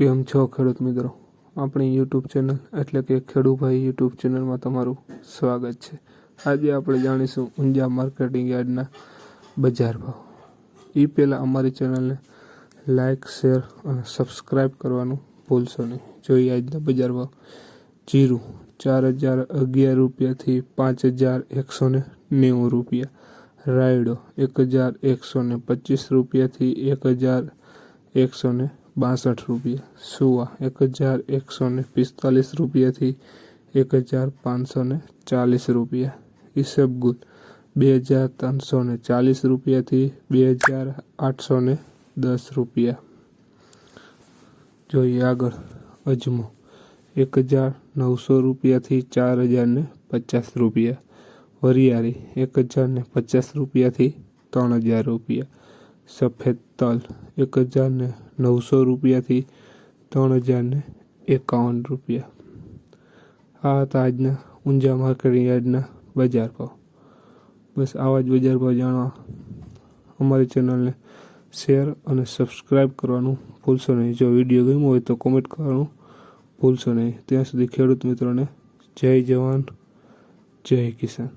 કેમ છો ખેડૂત મિત્રો? આપણી યુટ્યુબ ચેનલ એટલે કે ખેડૂભાઈ યુટ્યુબ ચેનલમાં તમારું સ્વાગત છે. આજે આપણે જાણીશું ઊંઝા માર્કેટિંગ યાર્ડના બજાર ભાવ. એ પહેલાં અમારી ચેનલને લાઇક શેર અને સબસ્ક્રાઈબ કરવાનું ભૂલશો નહીં. જોઈએ આજના બજાર ભાવ જીરું, ચાર હજાર અગિયાર રૂપિયાથી પાંચ હજાર એકસો ને નેવું રૂપિયા. રાયડો એક હજાર એકસો ને પચીસ રૂપિયાથી એક હજાર એકસો ને બાસઠ રૂપિયા સુવા એક હજાર એકસો ને પિસ્તાલીસ રૂપિયાથી એક હજાર પાંચસો ને ચાલીસ રૂપિયા ઈસબગુલ બે હજાર ત્રણસો ને ચાલીસ રૂપિયાથી બે હજાર આઠસો ને દસ રૂપિયા જોઈએ આગળ અજમો એક હજાર નવસો રૂપિયાથી ચાર હજાર ને પચાસ રૂપિયા વરિયાળી એક હજાર ને પચાસ રૂપિયાથી ત્રણ હજાર રૂપિયા સફેદ તલ એક હજાર ને નવસો રૂપિયાથી ત્રણ હજારને એકાવન રૂપિયા. આ હતા આજના ઊંઝા માર્કેટિંગ યાર્ડના બજાર ભાવ. બસ આવા જ બજાર ભાવ જાણવા અમારી ચેનલને શેર અને સબસ્ક્રાઈબ કરવાનું ભૂલશો નહીં. જો વીડિયો ગમ્યો હોય તો કોમેન્ટ કરવાનું ભૂલશો નહીં. ત્યાં સુધી ખેડૂત મિત્રોને જય જવાન, જય કિસાન.